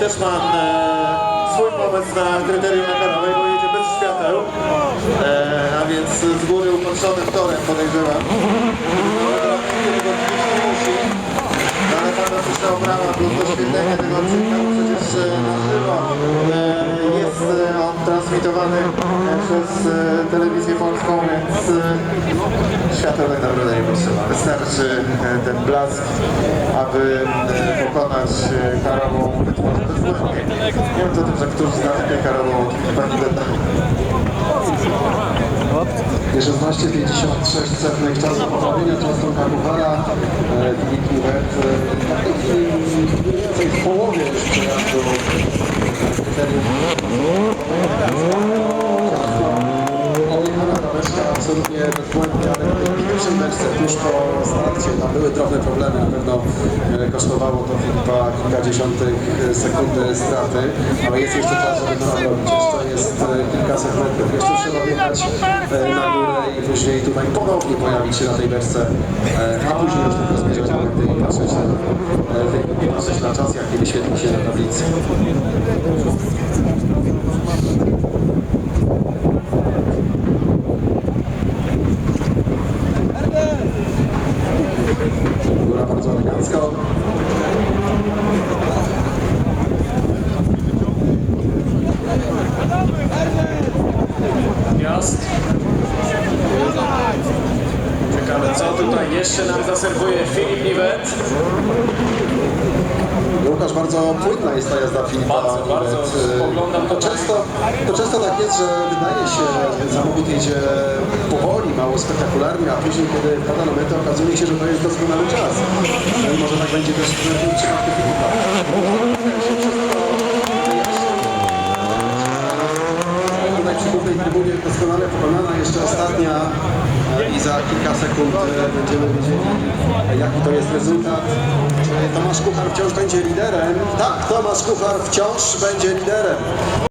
też ma e, swój pomysł na kryterium ekranowe, bo jedzie bez świateł, e, a więc z góry upatrzonym torem podejrzewam. No ale fantastyczna oprawa plus doświetlenie tego bo przecież e, na żywo e, jest e, on transmitowany e, przez e, telewizję polską, świateł tak naprawdę nie potrzeba. Wystarczy e, ten blask, aby e, pokonać e, karową wytwórnię. Nie wiem co tym, że któż zna tę karową pani detali. 16,56 setnych czasu poprawienia czasu Karuchara, Filip chwili mniej więcej w połowie już przejazdu kryterium. Pierwszej beczce tuż po starcie tam były drobne problemy, na pewno e, kosztowało to Filipa kilka dziesiątych e, sekundy straty, ale jest jeszcze czas, żeby to nadrobić. Jeszcze jest e, kilkaset metrów, jeszcze trzeba wjechać e, na górę i później tutaj ponownie pojawić się na tej beczce, e, a później już tylko zmierzać do mety i patrzeć na, e, czas, jaki wyświetli się na tablicy. Elegancko. Gwiazd. Ciekawe co tutaj jeszcze nam zaserwuje Filip Niwet. Łukasz, bardzo płynna jest ta jazda Filipa. Bardzo, bardzo. To często, to często tak jest, że wydaje się, że samochód jedzie powoli, mało spektakularnie, a później, kiedy wpada na metę, okazuje się, że to jest doskonały czas. No i może tak będzie też Filipa. Tutaj trybunie doskonale pokonana, jeszcze ostatnia e, i za kilka sekund e, będziemy wiedzieli e, jaki to jest rezultat. Czy Tomasz Kuchar wciąż będzie liderem? Tak, Tomasz Kuchar wciąż będzie liderem.